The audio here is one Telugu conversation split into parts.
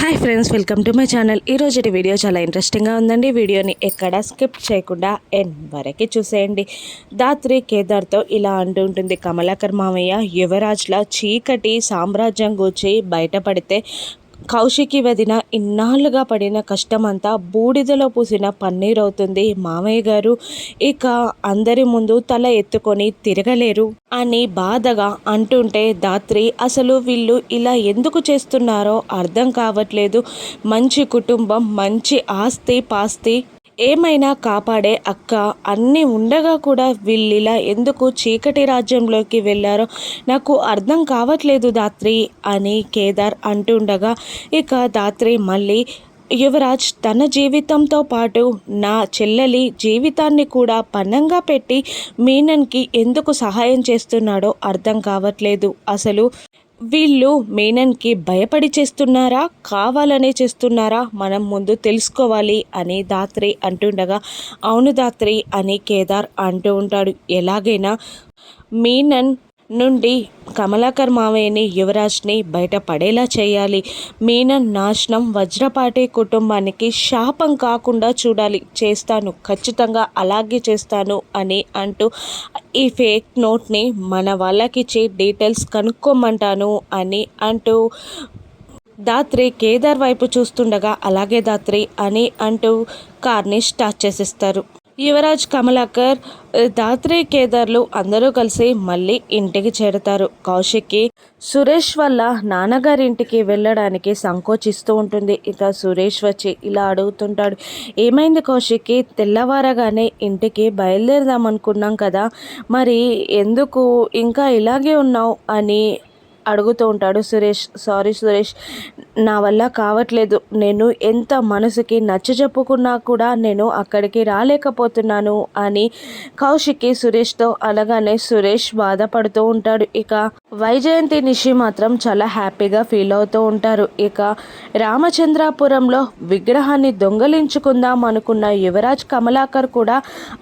Hi friends welcome to my channel. ఈరోజు వీడియో చాలా ఇంట్రెస్టింగ్గా ఉందండి. వీడియోని ఎక్కడ స్కిప్ చేయకుండా ఎన్ వరకు చూసేయండి. దాత్రి కేదార్తో ఇలా అంటూ ఉంటుంది కమలాకర్ మామయ్య యువరాజ్ల చీకటి సామ్రాజ్యం గూర్చి బయటపడితే కౌశికి వదిన ఇన్నాళ్ళుగా పడిన కష్టమంతా బూడిదలో పూసిన పన్నీర్ అవుతుంది మామయ్య గారు ఇక అందరి ముందు తల ఎత్తుకొని తిరగలేరు అని బాధగా అంటుంటే దాత్రి అసలు వీళ్ళు ఇలా ఎందుకు చేస్తున్నారో అర్థం కావట్లేదు. మంచి కుటుంబం మంచి ఆస్తి పాస్తి ఏమైనా కాపాడే అక్క అన్నీ ఉండగా కూడా వీళ్ళిలా ఎందుకు చీకటి రాజ్యంలోకి వెళ్ళారో నాకు అర్థం కావట్లేదు దాత్రి అని కేదార్ అంటుండగా ఇక దాత్రి మళ్ళీ యువరాజ్ తన జీవితంతో పాటు నా చెల్లెలి జీవితాన్ని కూడా పన్నంగా పెట్టి మీనన్కి ఎందుకు సహాయం చేస్తున్నాడో అర్థం కావట్లేదు. అసలు వీళ్ళు మేనన్కి భయపడి చేస్తున్నారా? కావాలనే చేస్తున్నారా? మనం ముందు తెలుసుకోవాలి అని దాత్రి అంటుండగా అవును దాత్రి అని కేదార్ అంటూ ఉంటాడు. ఎలాగైనా మీనన్ నుండి కమలాకర్ మావయ్యని యువరాజ్ని బయటపడేలా చేయాలి. మీనన్ నాశనం వజ్రపాటి కుటుంబానికి శాపం కాకుండా చూడాలి. చేస్తాను ఖచ్చితంగా అలాగే చేస్తాను అని అంటూ ఈ ఫేక్ నోట్ని మన వాళ్ళకిచ్చి డీటెయిల్స్ కనుక్కోమంటాను అని అంటూ దాత్రి కేదార్ వైపు చూస్తుండగా అలాగే దాత్రి అని అంటూ కార్ని స్టార్ట్ చేసేస్తారు. యువరాజ్ కమలాకర్ దాత్రే కేదార్లు అందరూ కలిసి మళ్ళీ ఇంటికి చేరతారు. కౌశిక్కి సురేష్ వల్ల నాన్నగారి ఇంటికి వెళ్ళడానికి సంకోచిస్తూ ఉంటుంది. ఇక సురేష్ వచ్చి ఇలా అడుగుతుంటాడు ఏమైంది కౌశిక్కి? తెల్లవారగానే ఇంటికి బయలుదేరదాం అనుకున్నాం కదా మరి ఎందుకు? ఇంకా ఇలాగే ఉన్నావు అని అడుగుతూ ఉంటాడు సురేష్ సారీ సురేష్ నా వల్ల కావట్లేదు. నేను ఎంత మనసుకి నచ్చ చెప్పుకున్నా కూడా నేను అక్కడికి రాలేకపోతున్నాను అని కౌశిక్కి సురేష్తో అనగానే సురేష్ బాధపడుతూ ఉంటాడు. ఇక వైజయంతి నిషి మాత్రం చాలా హ్యాపీగా ఫీల్ అవుతూ ఉంటారు. ఇక రామచంద్రాపురంలో విగ్రహాన్ని దొంగలించుకుందాం అనుకున్న యువరాజ్ కమలాకర్ కూడా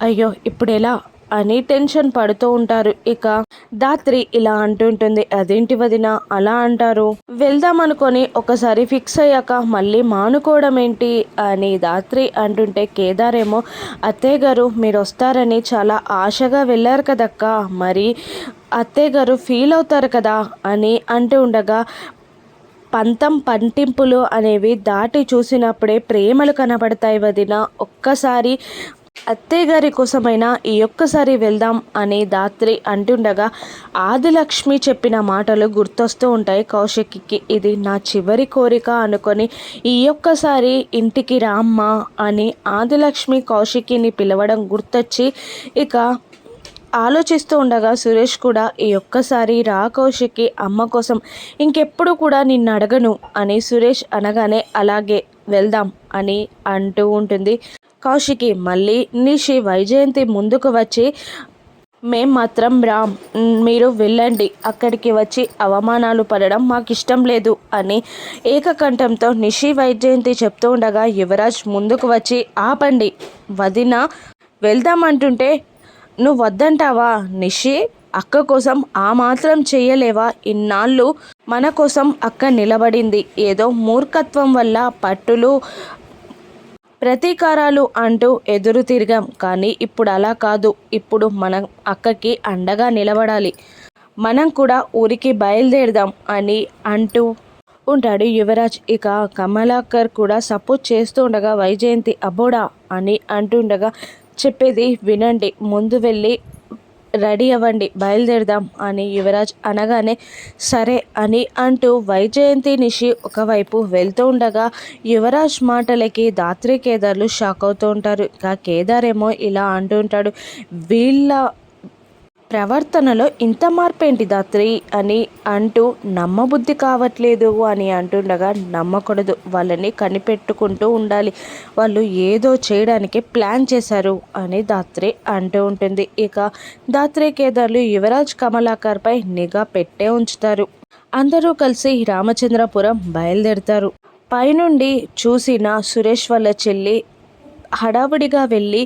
అయ్యో ఇప్పుడు ఎలా అని టెన్షన్ పడుతూ ఉంటారు. ఇక దాత్రి ఇలా అంటుంటుంది అదేంటి వదిన? అలా అంటారు. వెళ్దాం అనుకొని ఒకసారి ఫిక్స్ అయ్యాక మళ్ళీ మానుకోవడం ఏంటి? అని దాత్రి అంటుంటే కేదారేమో అత్తయ్య గారు మీరు వస్తారని చాలా ఆశగా వెళ్ళారు కదక్క. మరి అత్తయ్య గారు ఫీల్ అవుతారు కదా? అని అంటూ ఉండగా పంతం పంటింపులు అనేవి దాటి చూసినప్పుడే ప్రేమలు కనబడతాయి వదిన. ఒక్కసారి అత్తయ్య గారి కోసమైనా ఈ ఒక్కసారి వెళ్దాం అని దాత్రి అంటుండగా ఆదిలక్ష్మి చెప్పిన మాటలు గుర్తొస్తూ ఉంటాయి కౌశిక్కి. ఇది నా చివరి కోరిక అనుకొని ఈ ఒక్కసారి ఇంటికి రామ్మా అని ఆదిలక్ష్మి కౌశికిని పిలవడం గుర్తొచ్చి ఇక ఆలోచిస్తూ ఉండగా సురేష్ కూడా ఈ ఒక్కసారి రా కౌశిక్కి అమ్మ కోసం ఇంకెప్పుడు కూడా నిన్ను అడగను అని సురేష్ అనగానే అలాగే వెళ్దాం అని అంటూ ఉంటుంది. కౌశికి మళ్ళీ నిషి వైజయంతి ముందుకు వచ్చి మేం మాత్రం రామ్ మీరు వెళ్ళండి అక్కడికి వచ్చి అవమానాలు పడడం మాకు ఇష్టం లేదు అని ఏకకంఠంతో నిషి వైజయంతి చెప్తూ ఉండగా యువరాజ్ ముందుకు వచ్చి ఆపండి వదిన వెళ్దామంటుంటే నువ్వు వద్దంటావా? నిషి అక్క కోసం ఆ మాత్రం చేయలేవా? ఇన్నాళ్ళు మన కోసం అక్క నిలబడింది ఏదో మూర్ఖత్వం వల్ల పట్టులు ప్రతీకారాలు అంటూ ఎదురు తిరిగాం. కానీ ఇప్పుడు అలా కాదు. ఇప్పుడు మనం అక్కకి అండగా నిలబడాలి. మనం కూడా ఊరికి బయలుదేరదాం అని అంటూ ఉంటాడు యువరాజ్. ఇక కమలాకర్ కూడా సపోర్ట్ చేస్తూ ఉండగా వైజయంతి అబోడా అని అంటుండగా చెప్పేది వినండి. ముందు వెళ్ళి రెడీ అవ్వండి బయలుదేరదాం అని యువరాజ్ అనగానే సరే అని అంటూ వైజయంతి నిషి ఒకవైపు వెళ్తూ ఉండగా యువరాజ్ మాటలకి దాత్రి కేదార్లు షాక్ అవుతూ ఉంటారు. ఇంకా కేదార్ ఏమో ఇలా అంటూ ఉంటాడు వీళ్ళ ప్రవర్తనలో ఇంత మార్పేంటి దాత్రి? అని అంటూ నమ్మబుద్ధి కావట్లేదు అని అంటుండగా నమ్మకూడదు. వాళ్ళని కనిపెట్టుకుంటూ ఉండాలి. వాళ్ళు ఏదో చేయడానికి ప్లాన్ చేశారు అని దాత్రి అంటూ ఉంటుంది. ఇక దాత్రి కేదార్లు యువరాజ్ కమలాకర్పై నిఘా పెట్టే ఉంచుతారు. అందరూ కలిసి రామచంద్రపురం బయలుదేరుతారు. పైనుండి చూసిన సురేష్ వాళ్ళ చెల్లి హడావుడిగా వెళ్ళి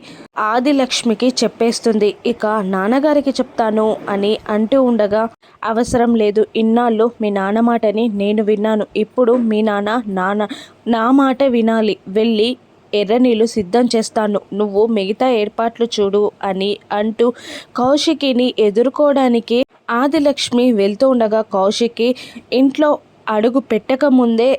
ఆదిలక్ష్మికి చెప్పేస్తుంది. ఇక నాన్నగారికి చెప్తాను అని అంటూ ఉండగా అవసరం లేదు ఇన్నాళ్ళు మీ నాన్న మాటని నేను విన్నాను. ఇప్పుడు మీ నాన్న నాన్న నా మాట వినాలి. వెళ్ళి ఎర్ర నీళ్ళు సిద్ధం చేస్తాను. నువ్వు మిగతా ఏర్పాట్లు చూడు అని అంటూ కౌశికిని ఎదుర్కోవడానికి ఆదిలక్ష్మి వెళ్తూ ఉండగా కౌశికి ఇంట్లో అడుగు పెట్టక ముందే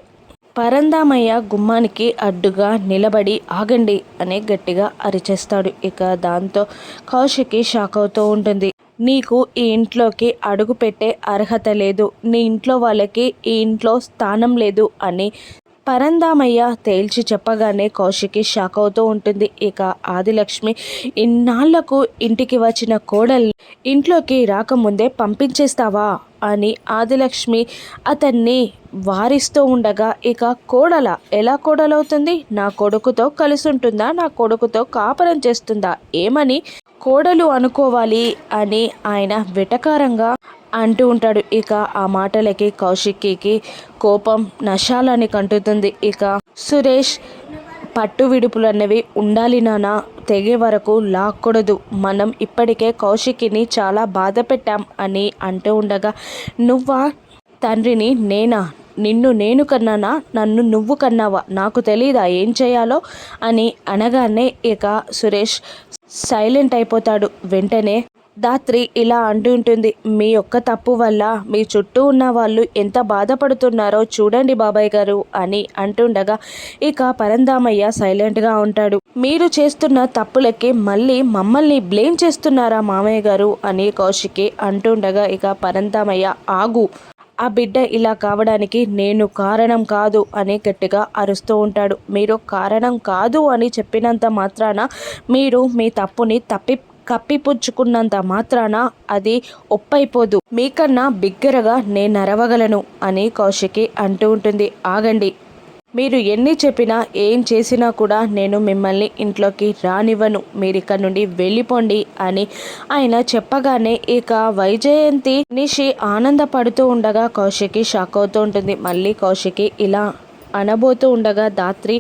పరందామయ్య గుమ్మానికి అడ్డుగా నిలబడి ఆగండి అని గట్టిగా అరిచేస్తాడు. ఇక దాంతో కౌశికి షాక్ అవుతూ ఉంటుంది. నీకు ఈ ఇంట్లోకి అడుగు పెట్టే అర్హత లేదు. నీ ఇంట్లో వాళ్ళకి ఈ ఇంట్లో స్థానం లేదు అని పరందామయ్య తేల్చి చెప్పగానే కౌశికి షాక్ అవుతూ ఉంటుంది. ఇక ఆదిలక్ష్మి ఇన్నాళ్ళకు ఇంటికి వచ్చిన కోడల్ని ఇంట్లోకి రాకముందే పంపించేస్తావా? అని ఆదిలక్ష్మి అతన్ని వారిస్తూ ఉండగా ఇక కోడల ఎలా కోడలవుతుంది? నా కొడుకుతో కలిసి ఉంటుందా నా కొడుకుతో కాపరం చేస్తుందా? ఏమని కోడలు అనుకోవాలి అని ఆయన వెటకారంగా అంటూ ఉంటాడు. ఇక ఆ మాటలకి కౌశిక్కి కోపం నశాలని కంటుతుంది. ఇక సురేష్ పట్టు విడుపులు అన్నవి ఉండాలి నాన్న తెగే వరకు లాక్కూడదు. మనం ఇప్పటికే కౌశికిని చాలా బాధ పెట్టాం అని అంటూ ఉండగా నువ్వా తండ్రిని? నేనా? నిన్ను నేను కన్నానా? నన్ను నువ్వు కన్నావా? నాకు తెలీదా? ఏం చేయాలో? అని అనగానే ఇక సురేష్ సైలెంట్ అయిపోతాడు. వెంటనే దాత్రి ఇలా అంటుంటుంది మీ యొక్క తప్పు వల్ల మీ చుట్టూ ఉన్న వాళ్ళు ఎంత బాధపడుతున్నారో చూడండి బాబాయ్ గారు అని అంటుండగా ఇక పరందామయ్య సైలెంట్గా ఉంటాడు. మీరు చేస్తున్న తప్పులకి మళ్ళీ మమ్మల్ని బ్లేమ్ చేస్తున్నారా మామయ్య గారు? అని కౌశికి అంటుండగా ఇక పరందామయ్య ఆగు ఆ బిడ్డ ఇలా కావడానికి నేను కారణం కాదు అని గట్టిగా అరుస్తూ ఉంటాడు. మీరు కారణం కాదు అని చెప్పినంత మాత్రాన మీరు మీ తప్పుని తప్పి కప్పిపుచ్చుకున్నంత మాత్రాన అది ఒప్పైపోదు. మీకన్నా బిగ్గరగా నేను అరవగలను అని కౌశికి అంటూ ఉంటుంది. ఆగండి మీరు ఎన్ని చెప్పినా ఏం చేసినా కూడా నేను మిమ్మల్ని ఇంట్లోకి రానివ్వను. మీరు ఇక్కడ నుండి వెళ్ళిపోండి అని ఆయన చెప్పగానే ఇక వైజయంతి నిషి ఆనందపడుతూ ఉండగా కౌశికి షాక్ అవుతూ ఉంటుంది. మళ్ళీ కౌశికి ఇలా అనబోతూ ఉండగా దాత్రి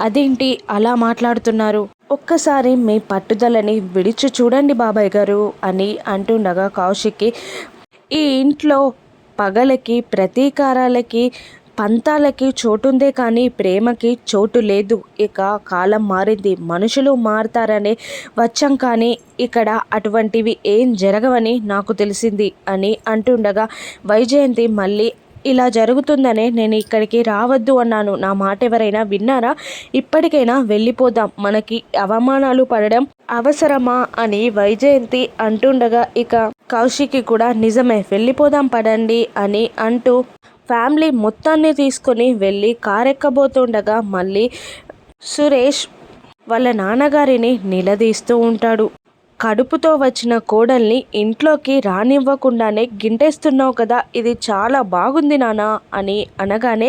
అదేంటి అలా మాట్లాడుతున్నారు? ఒక్కసారి మీ పట్టుదలని విడిచి చూడండి బాబాయ్ గారు అని అంటుండగా కౌశిక్కి ఈ ఇంట్లో పగలకి ప్రతీకారాలకి పంతాలకి చోటుందే కానీ ప్రేమకి చోటు లేదు. ఇక కాలం మారింది. మనుషులు మారతారనే వచ్చాం కానీ ఇక్కడ అటువంటివి ఏం జరగవని నాకు తెలిసింది అని అంటుండగా వైజయంతి మళ్ళీ ఇలా జరుగుతుందనే నేను ఇక్కడికి రావద్దు అన్నాను. నా మాట ఎవరైనా విన్నారా? ఇప్పటికైనా వెళ్ళిపోదాం. మనకి అవమానాలు పడడం అవసరమా? అని వైజయంతి అంటుండగా ఇక కౌశికి కూడా నిజమే. వెళ్ళిపోదాం పడండి అని అంటూ ఫ్యామిలీ మొత్తాన్ని తీసుకొని వెళ్ళి కారెక్కబోతుండగా మళ్ళీ సురేష్ వాళ్ళ నాన్నగారిని నిలదీస్తూ ఉంటాడు. కడుపుతో వచ్చిన కోడల్ని ఇంట్లోకి రానివ్వకుండానే గింటేస్తున్నావు కదా ఇది చాలా బాగుంది నానా అని అనగానే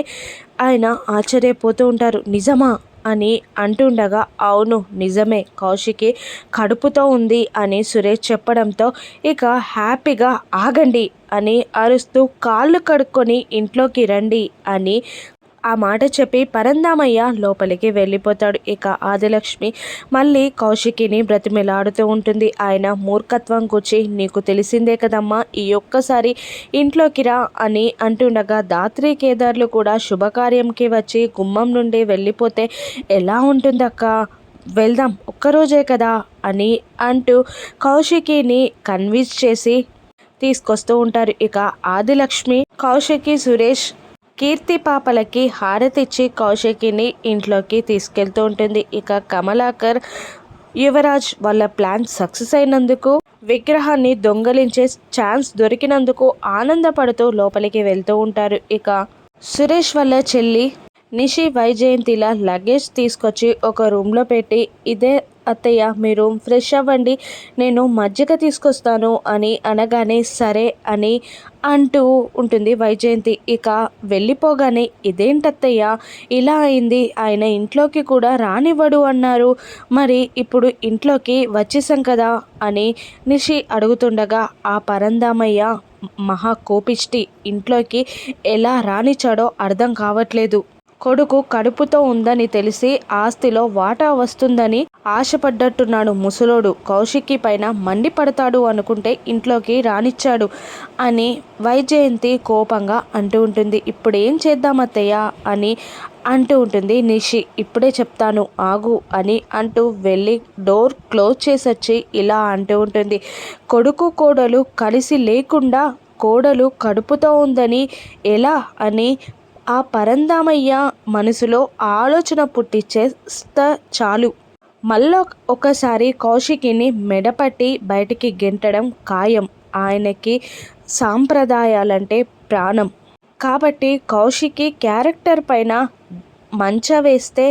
ఆయన ఆశ్చర్యపోతూ ఉంటారు. నిజమా? అని అంటుండగా అవును నిజమే కౌశికి కడుపుతో ఉంది అని సురేష్ చెప్పడంతో ఇక హ్యాపీగా ఆగండి అని అరుస్తూ కాళ్ళు కడుక్కొని ఇంట్లోకి రండి అని ఆ మాట చెప్పి పరందామయ్య లోపలికి వెళ్ళిపోతాడు. ఇక ఆదిలక్ష్మి మళ్ళీ కౌశికిని బ్రతిమిలాడుతూ ఉంటుంది. ఆయన మూర్ఖత్వం కూర్చి నీకు తెలిసిందే కదమ్మా. ఈ ఒక్కసారి ఇంట్లోకి రా అని అంటుండగా దాత్రి కేదార్లు కూడా శుభకార్యంకి వచ్చి గుమ్మం నుండి వెళ్ళిపోతే ఎలా ఉంటుందక్క? వెళ్దాం ఒక్కరోజే కదా అని అంటూ కౌశికిని కన్విన్స్ చేసి తీసుకొస్తూ ఉంటారు. ఇక ఆదిలక్ష్మి కౌశికి సురేష్ కీర్తి పాపలకి హారతిచ్చి కౌశికిని ఇంట్లోకి తీసుకెళ్తూ ఉంటుంది. ఇక కమలాకర్ యువరాజ్ వాళ్ళ ప్లాన్ సక్సెస్ అయినందుకు విగ్రహాన్ని దొంగలించే ఛాన్స్ దొరికినందుకు ఆనందపడుతూ లోపలికి వెళ్తూ ఉంటారు. ఇక సురేష్ వాళ్ళ చెల్లి నిషి వైజయంతిలా లగేజ్ తీసుకొచ్చి ఒక రూమ్లో పెట్టి ఇదే అత్తయ్య మీరు ఫ్రెష్ అవ్వండి నేను మజ్జిగ తీసుకొస్తాను అని అనగానే సరే అని అంటూ ఉంటుంది వైజయంతి. ఇక వెళ్ళిపోగానే ఇదేంటత్తయ్య ఇలా అయింది ఆయన ఇంట్లోకి కూడా రానివ్వడు అన్నారు. మరి ఇప్పుడు ఇంట్లోకి వచ్చేసాం కదా అని నిషి అడుగుతుండగా ఆ పరందామయ్య మహా కోపిష్టి ఇంట్లోకి ఎలా రానిచ్చాడో అర్థం కావట్లేదు. కొడుకు కడుపుతో ఉందని తెలిసి ఆస్తిలో వాటా వస్తుందని ఆశపడ్డట్టున్నాడు ముసలోడు. కౌశిక్కి పైన మండిపడతాడు అనుకుంటే ఇంట్లోకి రానిచ్చాడు అని వైజయంతి కోపంగా అంటూ ఉంటుంది. ఇప్పుడు ఏం చేద్దాం అత్తయ్య అని అంటూ ఉంటుంది నిషి. ఇప్పుడే చెప్తాను ఆగు అని అంటూ వెళ్ళి డోర్ క్లోజ్ చేసొచ్చి ఇలా అంటూ ఉంటుంది. కొడుకు కోడలు కలిసి లేకుండా కోడలు కడుపుతో ఉందని ఎలా అని ఆ పరందామయ్య మనసులో ఆలోచన పుట్టించేస్త చాలు. మళ్ళీ ఒకసారి కౌశికిని మెడపట్టి బయటికి గెంటడం ఖాయం. ఆయనకి సాంప్రదాయాలంటే ప్రాణం. కాబట్టి కౌశికి క్యారెక్టర్ పైన మంచ వేస్తే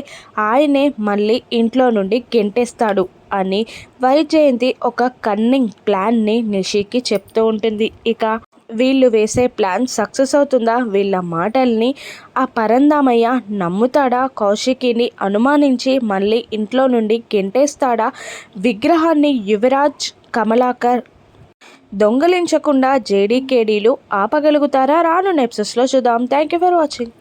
ఆయనే మళ్ళీ ఇంట్లో నుండి గెంటేస్తాడు అని వైజయంతి ఒక కన్నింగ్ ప్లాన్ని నిషికి చెప్తూ ఉంటుంది. ఇక వీళ్ళు వేసే ప్లాన్ సక్సెస్ అవుతుందా? వీళ్ళ మాటల్ని ఆ పరందామయ్య నమ్ముతాడా? కౌశికిని అనుమానించి మళ్ళీ ఇంట్లో నుండి గెంటేస్తాడా? విగ్రహాన్ని యువరాజ్ కమలాకర్ దొంగలించకుండా జేడీకేడీలు ఆపగలుగుతారా? రాను నెప్సెస్లో చూద్దాం. Thank you for watching